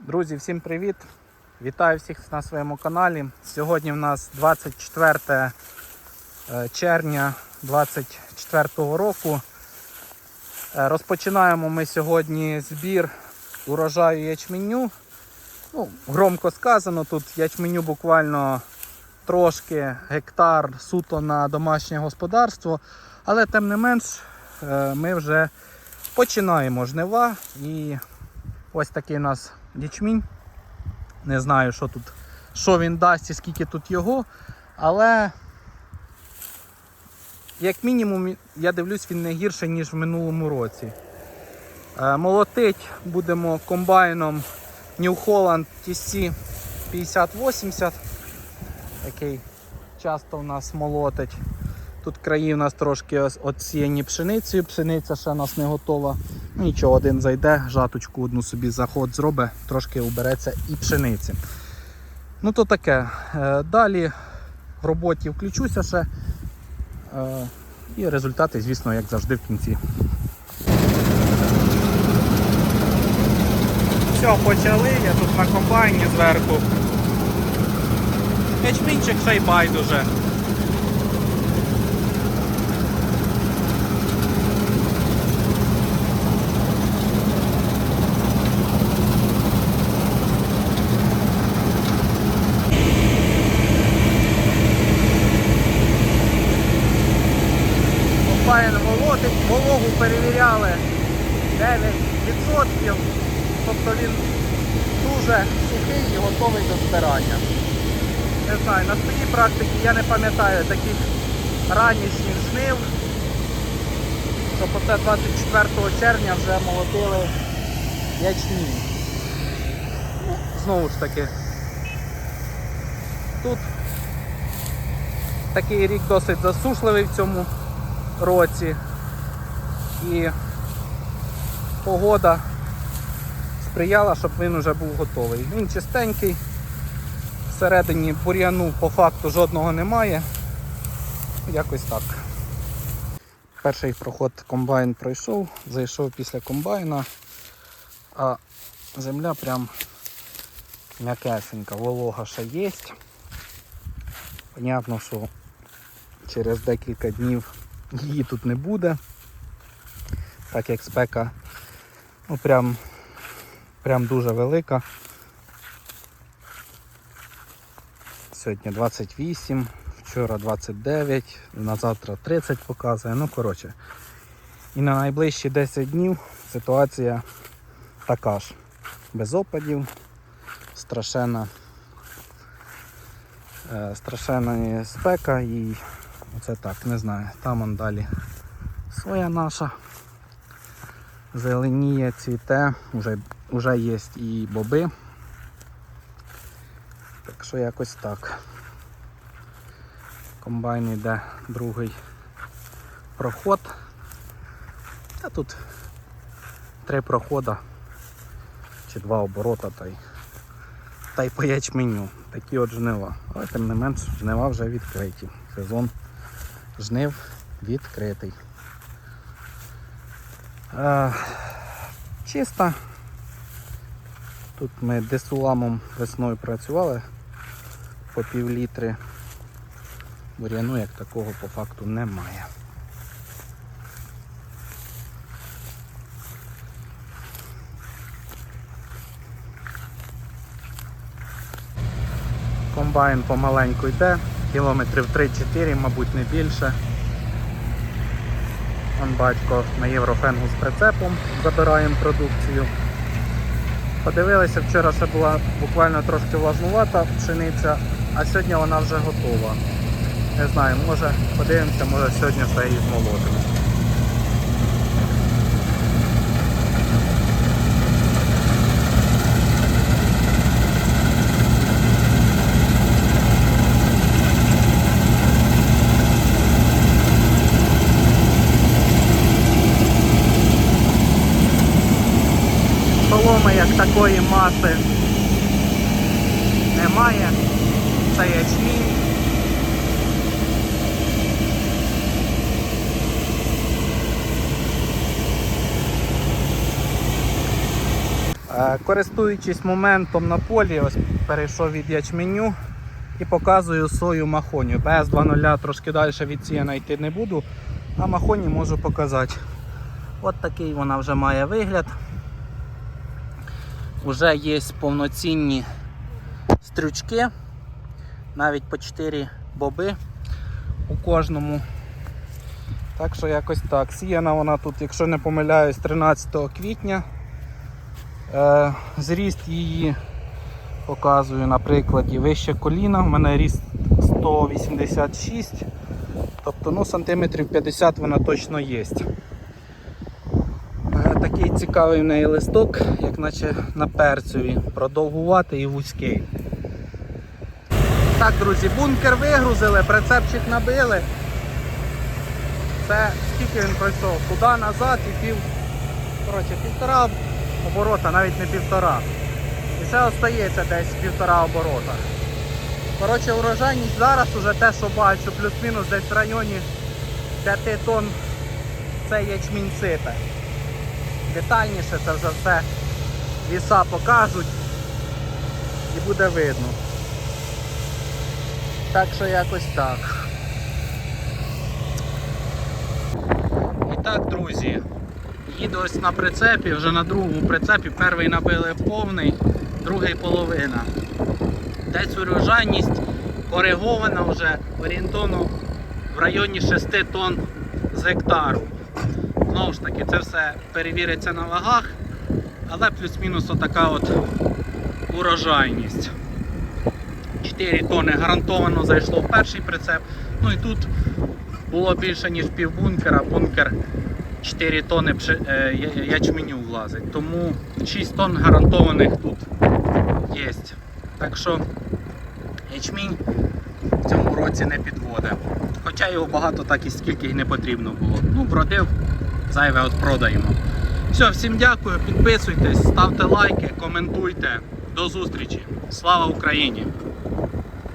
Друзі, всім привіт! Вітаю всіх на своєму каналі. Сьогодні в нас 24 е, червня 2024 року. Е, Розпочинаємо ми сьогодні збір урожаю ячменю. Ну, громко сказано, тут ячменю буквально трошки гектар суто на домашнє господарство, але тим не менш е, ми вже починаємо жнива і ось такий у нас ячмінь. Не знаю, що тут, що він дасть і скільки тут його, але як мінімум, я дивлюсь, він не гірший, ніж в минулому році. Е, Молотить будемо комбайном New Holland TC 5080. Такий часто в нас молотить. Тут краї у нас трошки ос- пшеницею, пшениця ще у нас не готова. Ну, Нічого, один зайде, жаточку одну собі заход зробить, трошки убереться і пшениці. Ну то таке. Е, Далі в роботі включуся ще. Е, І результати, звісно, як завжди в кінці. Все, почали, я тут на комбайні зверху. Ячмінчик ще й байдуже. Комбайн молотить, вологу перевіряли 9%. Тобто він дуже сухий і готовий до збирання. Не знаю, на своїй практиці я не пам'ятаю таких ранішніх жнив, щоб оце 24 червня вже молотили ячмінь. Ну, знову ж таки, тут такий рік досить засушливий в цьому році. І погода сприяла, щоб він вже був готовий. Він чистенький, всередині бур'яну по факту жодного немає. Якось так. Перший проход комбайн пройшов, зайшов після комбайна, а земля прям м'якесенька, волога ще є. Понятно, що через декілька днів її тут не буде, так як спека ну, прям, прям дуже велика. Сьогодні 28, вчора 29, на завтра 30 показує. Ну, коротше. І на найближчі 10 днів ситуація така ж. Без опадів, страшенна, е, страшенна спека і оце так, не знаю. Там он далі соя наша. Зеленіє, цвіте, вже, вже є і боби. Так що якось так. Комбайн йде другий проход. Та тут три прохода чи два оборота та й, та й по ячменю. Такі от жнива. Але тим не менш жнива вже відкриті. Сезон жнив відкритий. Е, чисто. Тут ми десуламом весною працювали по пів літри. Бур'яну як такого по факту немає. Комбайн помаленьку йде, кілометрів 3-4, мабуть, не більше. Он батько на Єврофенгу з прицепом забираємо продукцію. Подивилися, вчора це була буквально трошки влажнувата пшениця, а сьогодні вона вже готова. Не знаю, може подивимося, може сьогодні все її змолотимо. Соломи як такої маси немає. Це ячмінь. Е, Користуючись моментом на полі, ось перейшов від ячменю і показую сою махонію. ps 2.0 трошки далі від сіяна йти не буду, а махоні можу показати. От такий вона вже має вигляд. Уже є повноцінні стрючки, навіть по 4 боби у кожному. Так що якось так. Сіяна вона тут, якщо не помиляюсь, 13 квітня. Е, зріст її показую на прикладі вище коліна. У мене ріст 186, тобто ну, сантиметрів 50 вона точно є. Цікавий в неї листок, як наче на перцеві, продовгуватий і вузький. Так, друзі, бункер вигрузили, прицепчик набили. Це скільки він пройшов? Туди назад і пів. Коротше, півтора оборота, навіть не півтора. І ще остається десь півтора оборота. Коротше, урожайність зараз уже те, що бачу, плюс-мінус десь в районі 5 тонн це ячмінь сипе. Детальніше це вже все віса покажуть і буде видно. Так що якось так. І так, друзі, їду ось на прицепі, вже на другому прицепі. Перший набили повний, другий половина. Десь урожайність коригована вже орієнтовно в районі 6 тонн з гектару. Знову ж таки, це все перевіриться на вагах, але плюс-мінус отака от урожайність. 4 тонни гарантовано зайшло в перший прицеп. Ну і тут було більше, ніж пів бункера. Бункер 4 тонни пши- е, ячменю влазить. Тому 6 тонн гарантованих тут є. Так що ячмінь в цьому році не підводить. Хоча його багато так і скільки й не потрібно було. Ну, бродив, зайве от продаємо. Все, всім дякую, підписуйтесь, ставте лайки, коментуйте. До зустрічі. Слава Україні!